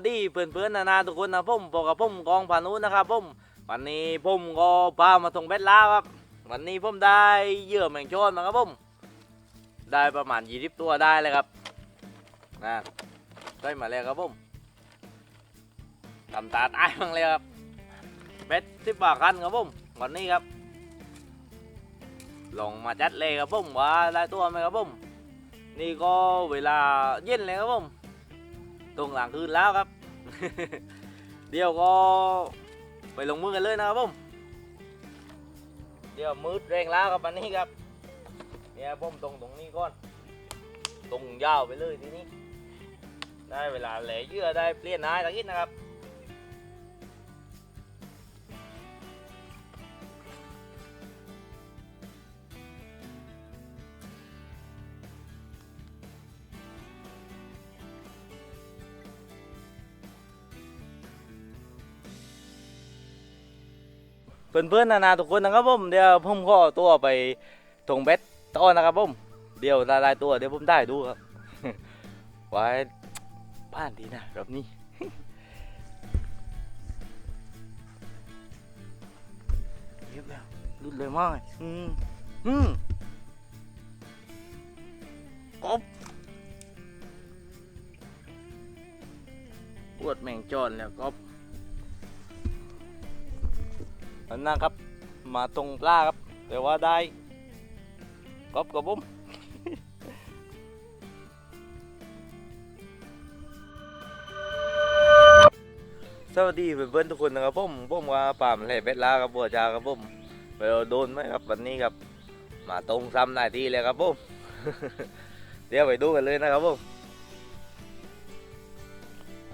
วัสดีเพื่อนๆนานาทุกคนนะผมบอกกับผมกองพานุนะครับผมวันนี้ผมก็พามาส่งเบ็ดล้วครับ วันนี้ผมได้เยื่อแมงโจรมาครับผมได้ประมาณยี่สิบตัวได้เลยครับนะได้มาแล้วครับผมทำตาตายมั้งเลยครับเบ็ดสิบบาทคันครับผมวันนี้ครับ ลงมาจัดเลยครับผมว่าได้ตัวไหมครับผมนี่ก็เวลาเย็นเลยครับผม ตรงหลังคืนแล้วครับ เดี๋ยวก็ไปลงมือกันเลยนะครับผม เดี๋ยวมืดแรงแล้วครับวันนี้ครับ เนี่ยผมตรงตรงนี้ก่อน ตรงยาวไปเลยทีนี้ ได้เวลาแหล่เยื่อได้เปลี่ยนนายตะกิดนะครับ เพื่อนๆนานาทุกคนนะครับผมเดี๋ยวผมขอตัวไปถงเบ็ดต้อนนะครับผมเดี๋ยวลายๆตัวเดี๋ยวผมได้ดูครับ ไว้บ้านดีนะแบบนี้เรียบแล้วรุดเลยมากอืมอืมกบปวดแมงจอนแล้วกบ นั่นนะครับ มาตรงปลาครับ แต่ว่าได้กบกับผมสวัสดีเพื่อนๆทุกคนนะครับผมผมว่าป่ามแหล่เป็ดลาครับบัวจาครับผมไปเอาโดนไหมครับวันนี้ครับ มาตรงซ้ำหน้าที่เลยครับผมเดี๋ยวไปดูกันเลยนะครับผม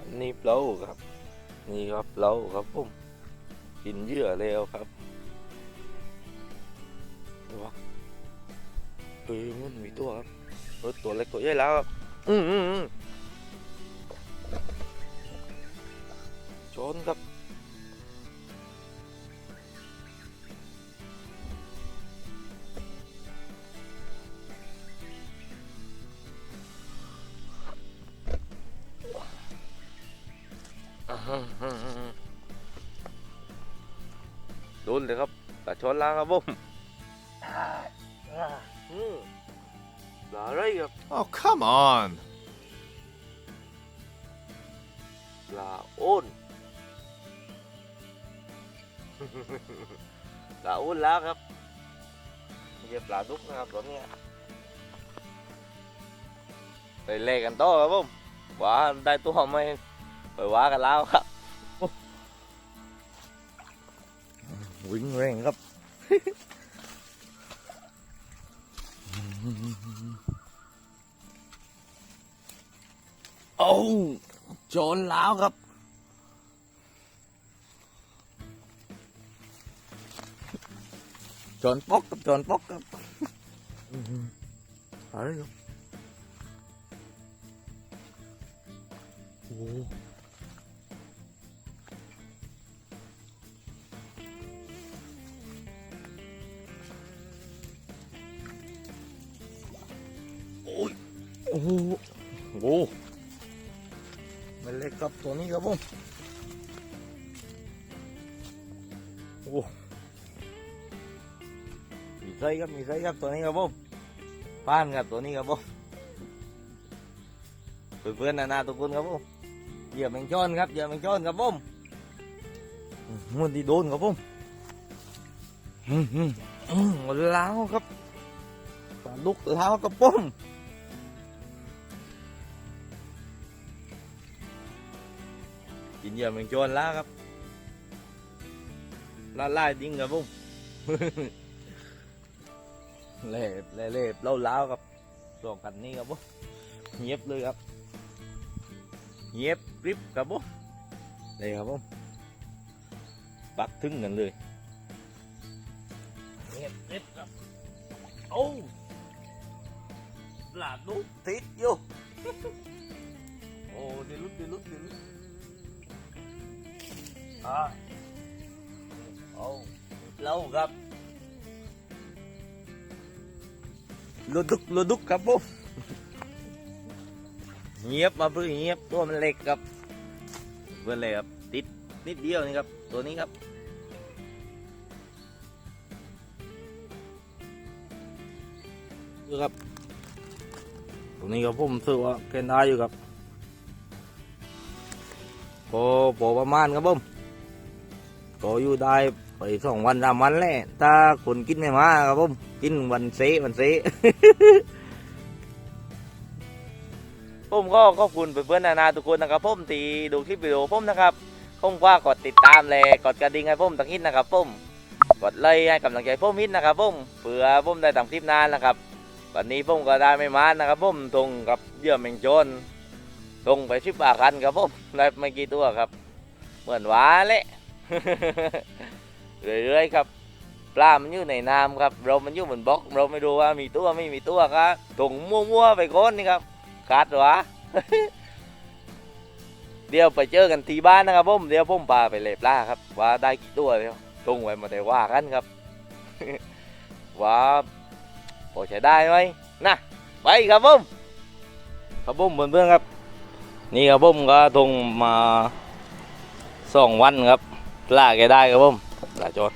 นนี่เปล่าครับ นี่ครับเปล่าครับผม กินเยื่อแล้วครับว้าเฮ้ยมันมีตัวครับเออตัวเล็กตัวใหญ่แล้วครับอืมอืมอืมชนครับอ่าฮะอ่าฮะอ่า โดนเลยครับปลาช้อนล้างครับผมอืมปลาอะไรครับ Oh, come on. ปลาโอนปลาโอนล้างครับไม่ใช่ปลาดุกนะครับตัวเนี้ยไปเล่กันต่อครับผมว่าได้ตัวไหมไปว่ากันแล้วครับ วิ่งแรงครับ โอ้โจรแล้วครับ โจรปอกกับโจรปอกครับอะไรครับโอ้ อ้โหโอ้มันเล็กครับตัวนี้ครับผมโอ้มีไส้ครับมีไส้ครับตัวนี้ครับผมป้านครับตัวนี้ครับผมเพื่อนๆนานาทุกคนครับผมเหยื่อแมงจ้อนครับเหยื่อแมงจ้อนครับผมมันที่โดนครับผมอืมอืมอืมล้าวครับปลาลุกล้าวครับผม กินเหยื่อแมงโจรแล้วครับล่าล่าจริงครับผมเล่เล่เล่เล่าล้าวครับสองกันนี้ครับผมเงียบเลยครับเงียบกริบครับผมเลยครับผมปักถึงกันเลยเงียบกริบครับโอ้ปลาดุกติดอยู่ โอ้เดี๋ยวลุดเดี๋ยวลุดเดี๋ยวลุด อ่าโอ้ lâu gặp lô đúc lô đúc gặp bố nhiếp mà vừa nhiếp ตัวมันเล็กครับพื่อนๆเลยครับติดนิดเดียวนี่ครับ ตัวนี้ครับดูครับตรงนี้ก็ผมซื้อว่าเกณฑ์ได้อยู่ครับพอพอประมาณครับผม ก็อยู่ได้ไปสองวันสามวันแหละถ้าคนกินไม่มาครับผมกินวันเซวันเซผมก็ขอบคุณเพื่อนๆนานาทุกคนนะครับผมที่ดูคลิปวิดีโอผมนะครับผมว่ากดติดตามเลยกดกระดิ่งให้ผมตั้งฮิตนะครับผมกดไลค์ให้กำลังใจผมฮิตนะครับผมเผื่อผมได้ทำคลิปนานนะครับวันนี้ผมก็ได้ไม่มานะครับผมตรงกับเยื่อแมงจรตรงไปชิบาคันครับผมได้ไม่กี่ตัวครับ เหมือนหวาเละ เรื่อยๆครับปลา มันอยู่ในน้ำครับ เรามันอยู่บนบล็อก เราไม่รู้ว่ามีตัวไม่มีตัวครับตรงมั่วๆไปก้นนี่ครับขาดวะเดี๋ยวไปเจอกันที่บ้านนะครับผมเดี๋ยวผมพาไปเล็บล่าครับ ว่าได้กี่ตัวเดียวตรงไว้มาได้ว่ากันครับ ว่าพอใช้ได้ไหมนะไปครับผมครับผมเพื่อนๆครับ นี่ครับผมก็ตรงมาสองวันครับ ล่าแกได้ครับผมลาจอน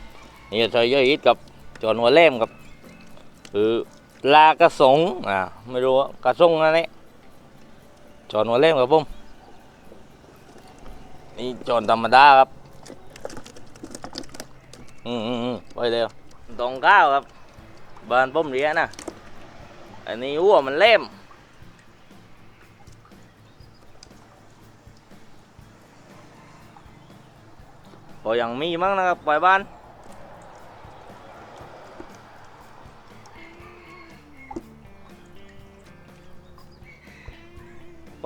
นี่จะใช้เยอะอิดกับจอนหัวเล่มครับคือลากระสงอ่าไม่รู้ว่ากระสงนั่นแหละจอนหัวเล่มครับผมนี่จอนธรรมดาครับอืมอืมอืมไปเร็วตรงข้าวครับบ้านผมเรียนนะอันนี้หัวมันเล่ม พอยังมีมั้งนะครับปล่อยบ้าน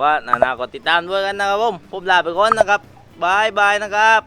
ว่านานาก็ติดตามด้วยกันนะครับผมผมลาไปก่อนนะครับบายบายนะครับ